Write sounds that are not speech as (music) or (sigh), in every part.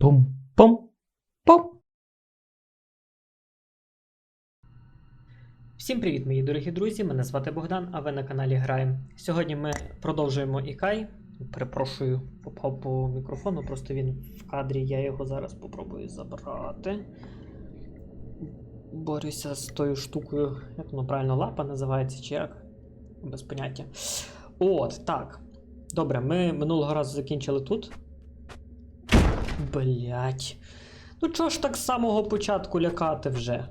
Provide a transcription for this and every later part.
Пум-пум-пум. Всім привіт, мої дорогі друзі! Мене звати Богдан, а ви на каналі Граємо. Сьогодні ми продовжуємо Ікай. Перепрошую, попав по мікрофону, просто він в кадрі, я його зараз попробую забрати. Борюся з тою штукою, як воно правильно лапа називається, чи як? Без поняття. От, так. Добре, ми минулого разу закінчили тут. Блять. Ну чого ж так з самого початку лякати вже?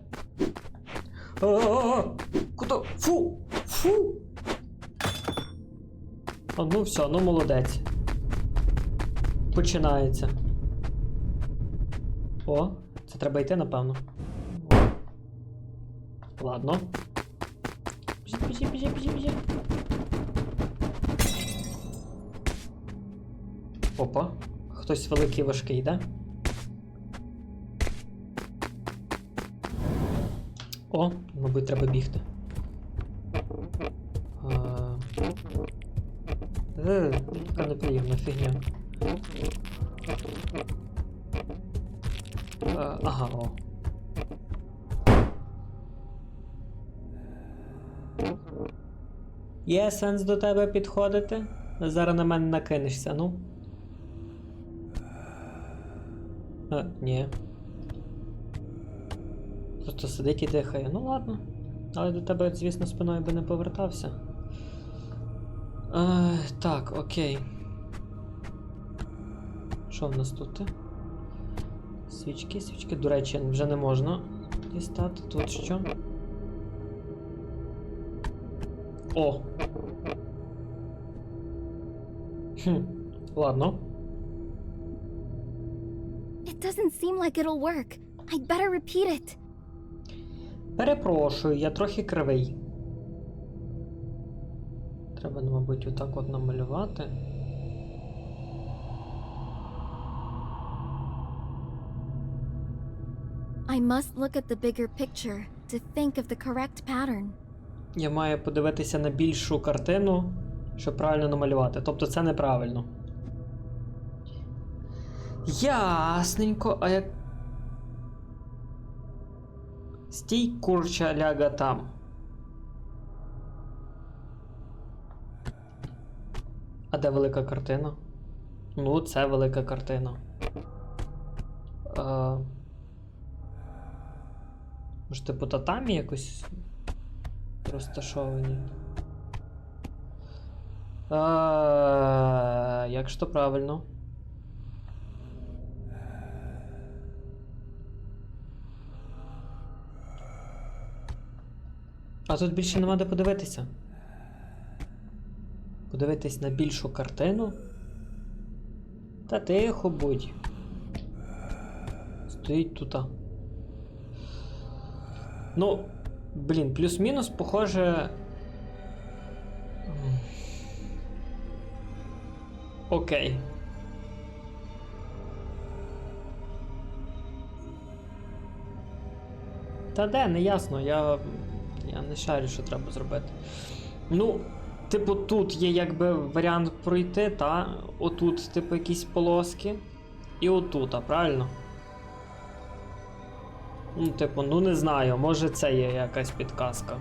А-а-а! Куди? Фу! Фу! А, ну все, ну молодець. Починається. О, це треба йти, напевно. Ладно. Біжи, біжи, біжи, біжи, біжи. Опа. Хтось великий важкий, да? О, мабуть, треба бігти. Е, така неприємна фігня. А, ага, о. Є сенс до тебе підходити? Зараз на мене накинешся, ну. А, ні. Просто сидить і дихає. Ну ладно. Але до тебе, звісно, спиною би не повертався. Е, так, окей. Що в нас тут? Свічки, свічки, до речі, вже не можна дістати. Тут що? О! Хм, ладно. It doesn't seem like it'll work. I'd better repeat it. Перепрошую, я трохи кривий. Треба, мабуть, отак от намалювати. I must look at the bigger picture to think of the correct pattern. Я маю подивитися на більшу картину, щоб правильно намалювати. Тобто це неправильно. Ясненько, а як. Стій курча ляга там. А де велика картина? Ну, це велика картина. А... Може, типу татамі якось розташовані. А, як ж то правильно? А тут більше нема де подивитися. Подивитись на більшу картину. Та тихо будь. Стоїть тут. Ну, блін, плюс-мінус, похоже. Окей. Та де, не ясно, я. Я не шарю, що треба зробити. Ну, типу, тут є якби варіант пройти, та? Отут, типу, якісь полоски. І отут, а правильно? Ну, типу, ну не знаю, може це є якась підказка.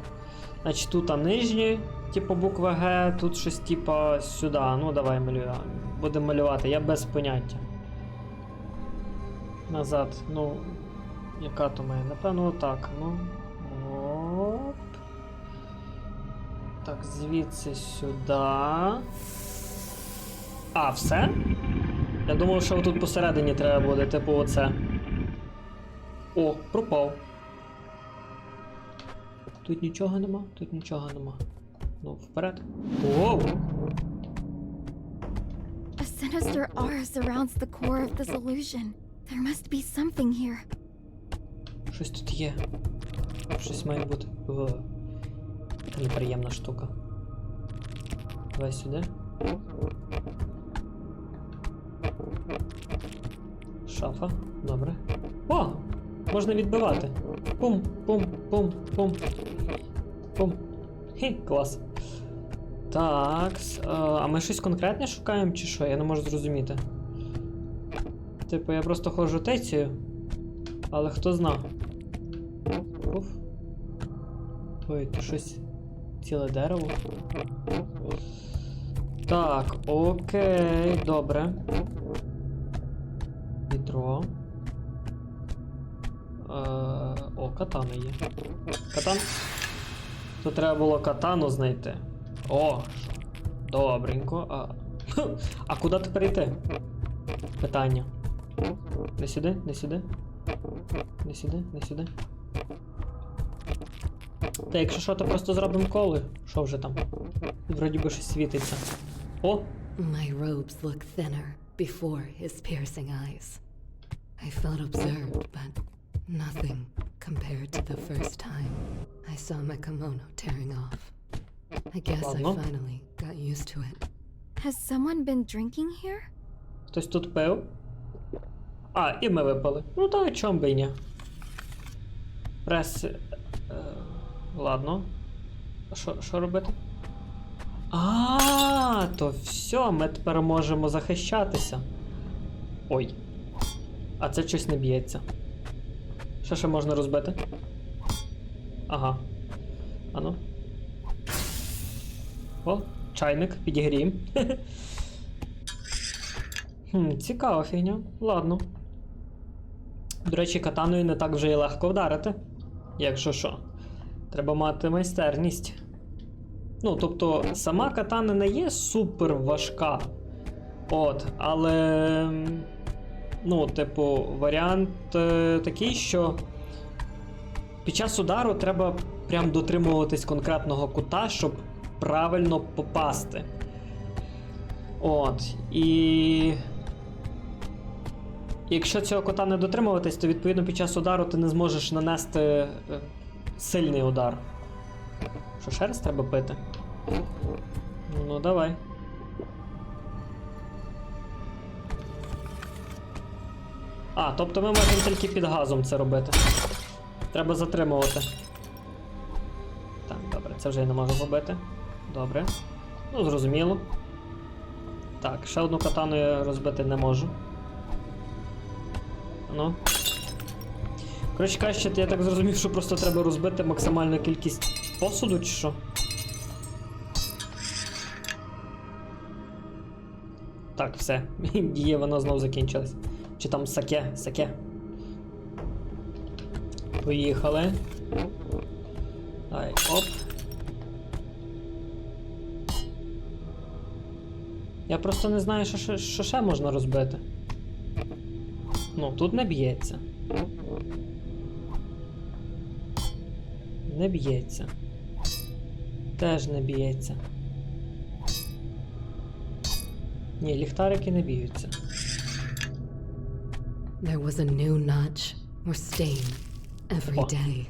Значить, тут а нижні, типу буква Г, тут щось типу сюди. Ну, давай малюємо. Будемо малювати, я без поняття. Назад, ну. Яка то має? Напевно, отак. Ну. Так, звідси сюди. А, все? Я думав, що тут посередині треба буде, типу, оце. О, пропав. Тут нічого нема, тут нічого нема. Ну, вперед. Оу! A sinister aura surrounds the core of this illusion. There must be something here. Щось тут є. Щось має бути. Неприємна штука. Давай сюди. Шафа. Добре. О! Можна відбивати. Пум, пум, пум, пум. Пум. Хе, клас. Так. А, а ми щось конкретне шукаємо чи що? Я не можу зрозуміти. Типу, я просто ходжу тецію, але хто зна. Уф. Ой, тут щось ціле дерево. Так, окей, добре. Відро. Е, о, катана є. Катан. Тут треба було катану знайти. О! Добренько. А, а куди тепер йти? Питання. Не сюди, не сюди. Не сюди, не сюди. Та якщо що, то просто зробимо коли. Що вже там? Вроді би щось світиться. О! My robes look thinner before his piercing eyes. I felt observed, but nothing compared to the first time I saw my kimono tearing off. I guess Ладно. I finally got used to it. Has someone been drinking here? Хтось тут пив. А, і ми випили. Ну так, чом би ні. Прес. Ладно. Що, робити? А, то все, ми тепер можемо захищатися. Ой. А це щось не б'ється. Що ще можна розбити? Ага. Ану. О, чайник, підігрієм. (laughs) Хм, цікава фігня. Ладно. До речі, катаною не так вже і легко вдарити. Якщо що. Треба мати майстерність. Ну, тобто, сама катана не є супер важка. От, але. Ну, типу, варіант е, такий, що під час удару треба прям дотримуватись конкретного кута, щоб правильно попасти. От. І. Якщо цього кота не дотримуватись, то відповідно під час удару ти не зможеш нанести е, сильний удар. Що раз треба пити? Ну, давай. А, тобто ми можемо тільки під газом це робити. Треба затримувати. Так, добре, це вже я не можу робити. Добре. Ну, зрозуміло. Так, ще одну катану я розбити не можу. Ну. Коротше кажучи, я так зрозумів, що просто треба розбити максимальну кількість посуду, чи що? Так, все. (laughs) Діє вона знов закінчилась. Чи там саке, саке. Поїхали. Давай, оп. Я просто не знаю, що, що ще можна розбити. Ну, тут не б'ється. Не б'ється. Теж не б'ється. Ні, ліхтарики не б'ються. There was a new notch or stain every Oh. day.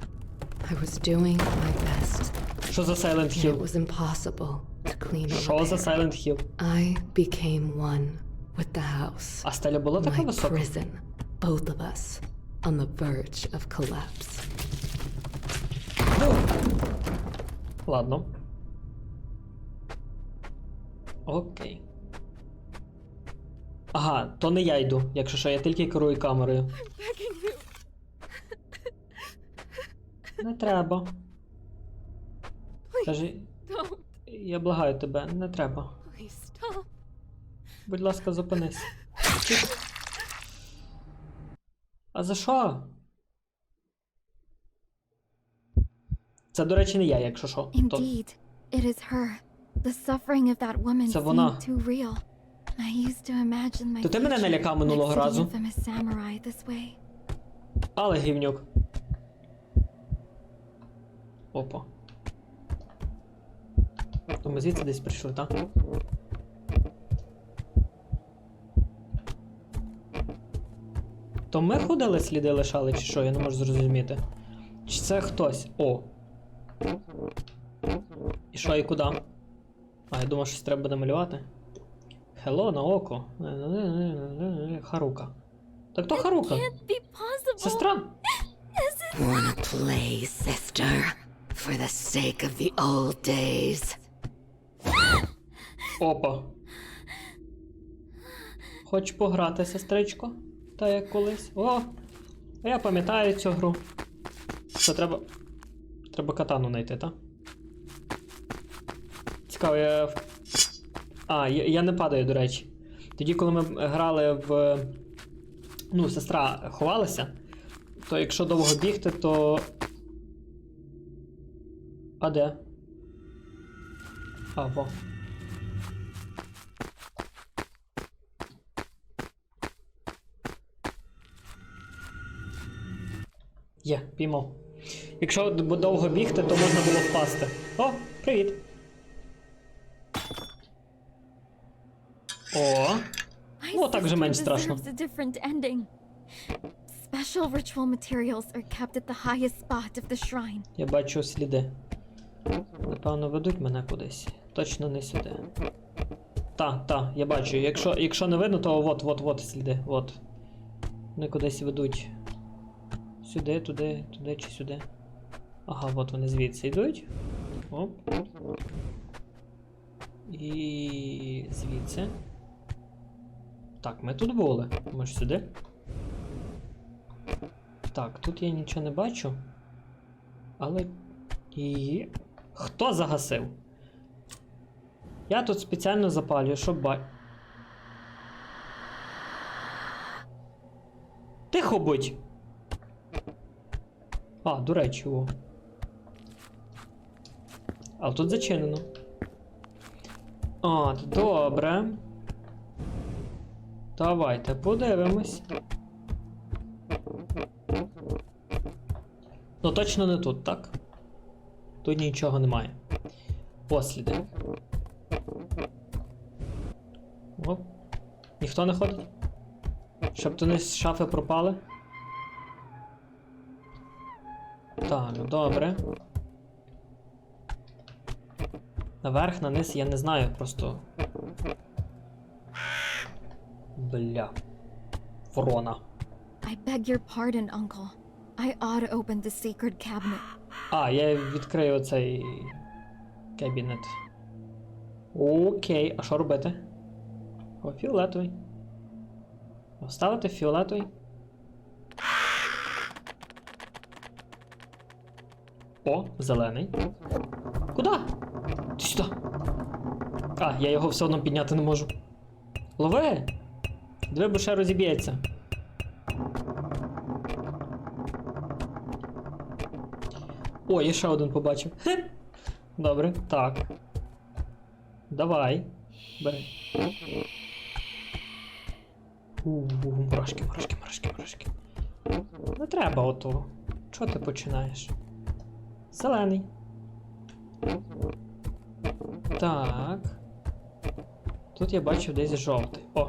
I was doing my best, Що за Silent and it Hill? was impossible to clean or Що за repair. Silent Hill? I became one with the house. А стеля була така My висока? prison, both of us, on the verge of collapse. Ладно. Окей. Ага, то не я йду, якщо що, я тільки керую камерою. Не треба. Кажи, я благаю тебе, не треба. Будь ласка, зупинись. А за що? Це, до речі, не я, якщо що. То... Indeed, it is her. The suffering of that woman Це seemed вона. too real. I used to imagine my То ти мене налякав минулого разу. samurai this way. Але гівнюк. Опа. То ми звідси десь прийшли, так? То ми ходили, сліди лишали, чи що, я не можу зрозуміти. Чи це хтось? О. І що, і куди? А, я думав, щось треба буде малювати. Хело на око. Харука. Так то Харука. Сестра. Wanna play, sister? For the sake of the old days. Опа. Хоч пограти, сестричко? Та як колись. О! Я пам'ятаю цю гру. Що треба. Треба катану знайти, так? Цікаво, я. А, я, я не падаю, до речі. Тоді, коли ми грали в. Ну, сестра ховалася, то якщо довго бігти, то. А де? А, во. Є, піймав. Якщо довго бігти, то можна було впасти. О, привіт. О, Ну, так же менш страшно. Special ritual materials are kept at the highest spot of the shrine. я бачу сліди. Напевно, ведуть мене кудись. Точно не сюди. Та, та, я бачу. Якщо, якщо не видно, то от, от, от сліди. От. Вони кудись ведуть. Сюди, туди, туди чи сюди. Ага, от вони звідси йдуть. Оп. І звідси. Так, ми тут були. Ми ж сюди. Так, тут я нічого не бачу. Але. І. Хто загасив? Я тут спеціально запалюю, щоб ба. Тихо будь! А, до речі, о. А тут зачинено. От, добре. Давайте подивимось. Ну точно не тут, так? Тут нічого немає. Посліди. Оп. Ніхто не ходить? Щоб то не з шафи пропали? Так, добре. Наверх, на низ, я не знаю, просто. Бля. Ворона. I beg your pardon, Uncle. I ought to open the sacred cabinet. А, я відкрию цей кабінет. Окей, а що робити? О, фіолетовий. Вставити фіолетовий. О, зелений. Куда? А, я його все одно підняти не можу. Лови! Диви, бо розіб'ється. О, я ще один побачив. Хе. Добре, так. Давай. Бери. У, мурашки, мурашки, мурашки, мурашки. Не треба ото. Чого ти починаєш? Зелений. Так. Тут я бачив десь жовтий. О!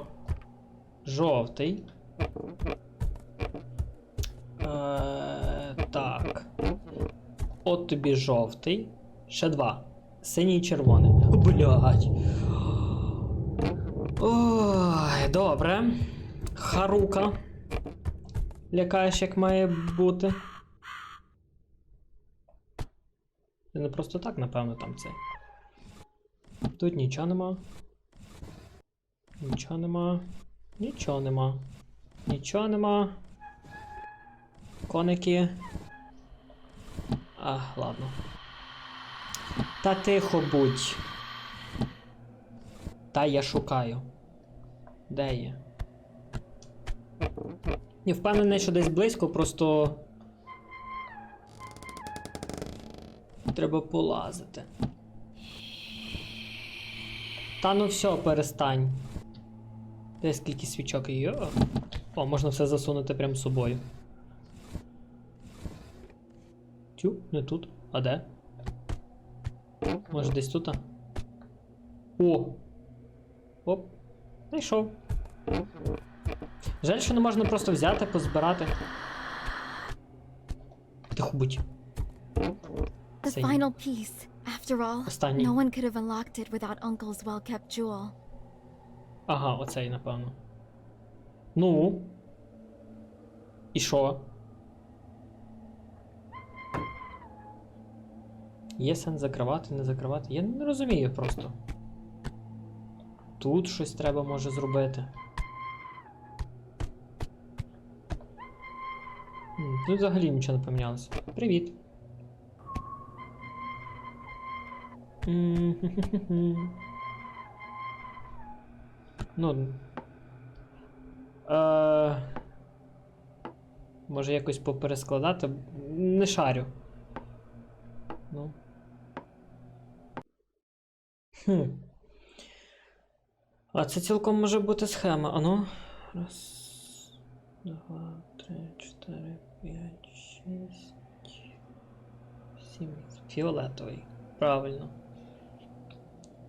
Жовтий. Е, так. От тобі жовтий. Ще два. Синій і червоний. Блять. Ой, добре. Харука. Лякаєш, як має бути. Це не просто так, напевно, там це. Тут нічого нема. Нічого нема. Нічого нема. Нічого нема. Коники. А, ладно. Та тихо будь. Та я шукаю. Де є? Не впевнений, що десь близько, просто. Треба полазити. Та ну все, перестань. Де скільки свічок є? О, можна все засунути прям з собою. Тю, не тут. А де? Може десь тут? а? О! Оп. Знайшов. Жаль, що не можна просто взяти, позбирати. Тихо будь. The final piece. After all, Останній. no one could have unlocked it without Uncle's well-kept jewel. Ага, оцей, напевно. Ну. І що? Є сенс закривати, не закривати? Я не розумію просто. Тут щось треба може зробити. Тут взагалі нічого не помінялося. Привіт. М-хе-хе-хе. Ну. Е... Може якось поперескладати. Не шарю. Ну. Хм. А це цілком може бути схема. Ану. Раз, два, три, чотири, п'ять, шість. Сім. Фіолетовий. Правильно.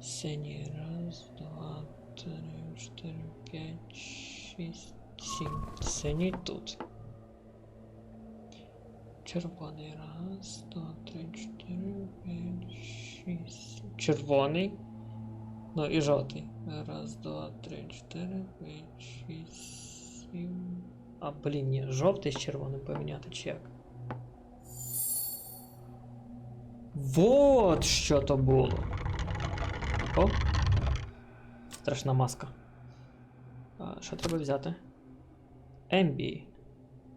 Синій. Раз, два, три, чотири, п'ять, шість, сім. Синій тут. Червоний. Раз, два, три, чотири, п'ять, шість. Червоний. Ну і жовтий. Раз, два, три, чотири, п'ять, шість, сім. А, блін, ні, жовтий з червоним поміняти чи як? Вот що то було. О! Страшна маска. А, що треба взяти? Ембі.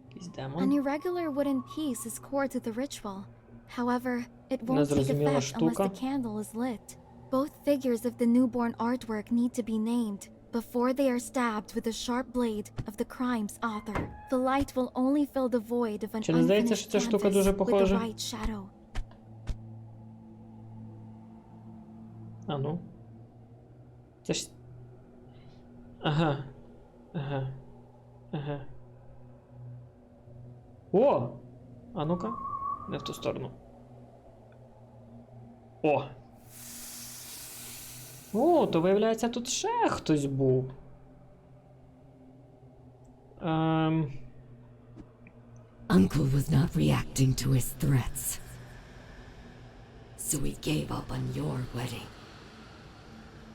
Якийсь An демон. irregular wooden piece is core to the ritual. However, it won't take Незрозуміла effect unless штука. the candle is lit. Both figures of the newborn artwork need to be named before they are stabbed with the sharp blade of the crime's author. The light will only fill the void of an Чи не здається, unfinished що ця штука canvas дуже with the похожа? right shadow. А ну. Це ж. Ага. Ага. Ага. О! А ну-ка. Не в ту сторону. О! О, то виявляється, тут ще хтось був. Ем... Uncle was not reacting to his threats. So he gave up on your wedding.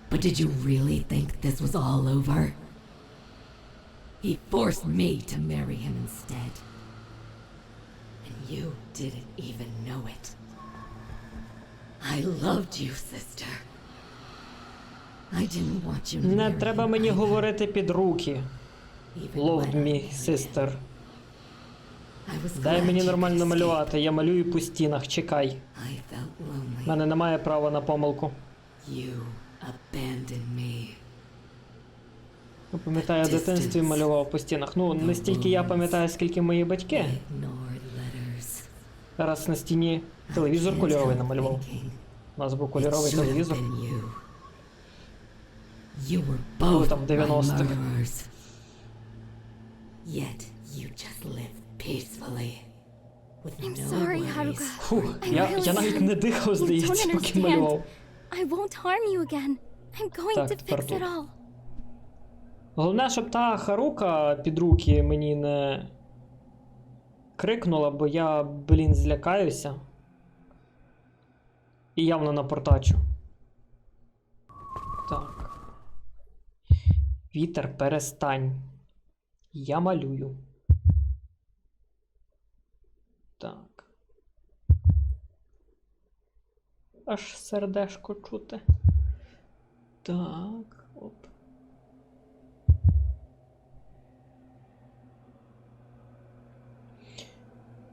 But did you really think this was all over? He forced me to marry him instead. And you didn't even know it. I loved you, sister. I didn't want you to Не near треба him мені either, говорити під руки. even when I me, married him. sister. I was Дай glad мені you нормально could малювати, я малюю по стінах, чекай. I felt lonely. У мене немає права на помилку. You abandoned me. Ну, Пам'ятаю, в дитинстві малював по стінах. Ну, не стільки я пам'ятаю, скільки мої батьки. Зараз на стіні телевізор кольоровий намалював. У нас був кольоровий телевізор. were both там 90-х. Yet you just lived peacefully. With I'm sorry, worries. Haruka. Фух, я, я навіть не дихав, здається, поки малював. I won't harm you again. I'm going Так, to fix it all. Головне, щоб та Харука під руки мені не крикнула, бо я, блін, злякаюся. І явно напортачу. Так. Вітер, перестань. Я малюю. Так. Аж сердешко чути. Так, оп.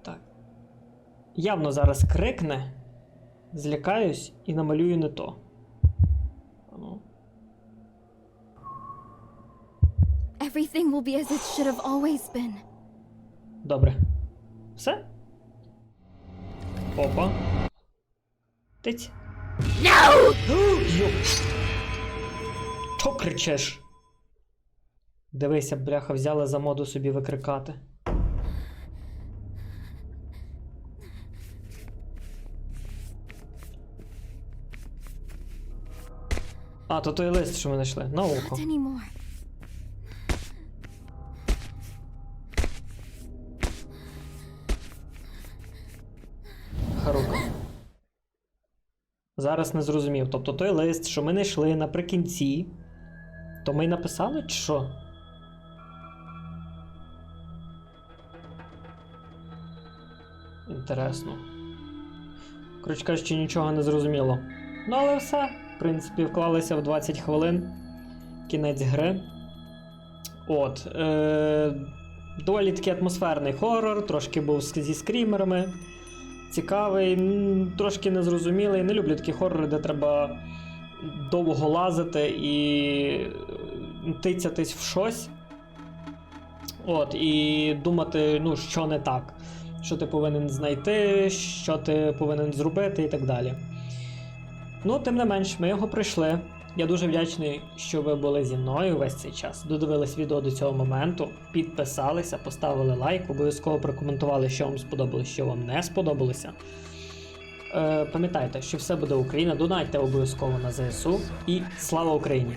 Так. Явно зараз крикне, злякаюсь і намалюю не то. Everything will be as it should have always been. Добре. Все? Опа. Тиць. No! Йоп. Чо кричеш? Дивися, бляха, взяли за моду собі викрикати. А, то той лист, що ми знайшли. На око. Зараз не зрозумів. Тобто той лист, що ми знайшли наприкінці, то ми написали, чи що? Інтересно. Коротше кажучи, нічого не зрозуміло. Ну, але все. В принципі, вклалися в 20 хвилин. Кінець гри. От. Е- Доволі такий атмосферний хорор, трошки був зі скрімерами. Цікавий, трошки незрозумілий. Не люблю такі хорори, де треба довго лазити і е, тицятись в щось. От, і думати, ну, що не так, що ти повинен знайти, що ти повинен зробити і так далі. Ну, тим не менш, ми його пройшли. Я дуже вдячний, що ви були зі мною весь цей час. Додивились відео до цього моменту, підписалися, поставили лайк, обов'язково прокоментували, що вам сподобалося, що вам не сподобалося. Е, пам'ятайте, що все буде Україна, донайте обов'язково на ЗСУ і слава Україні!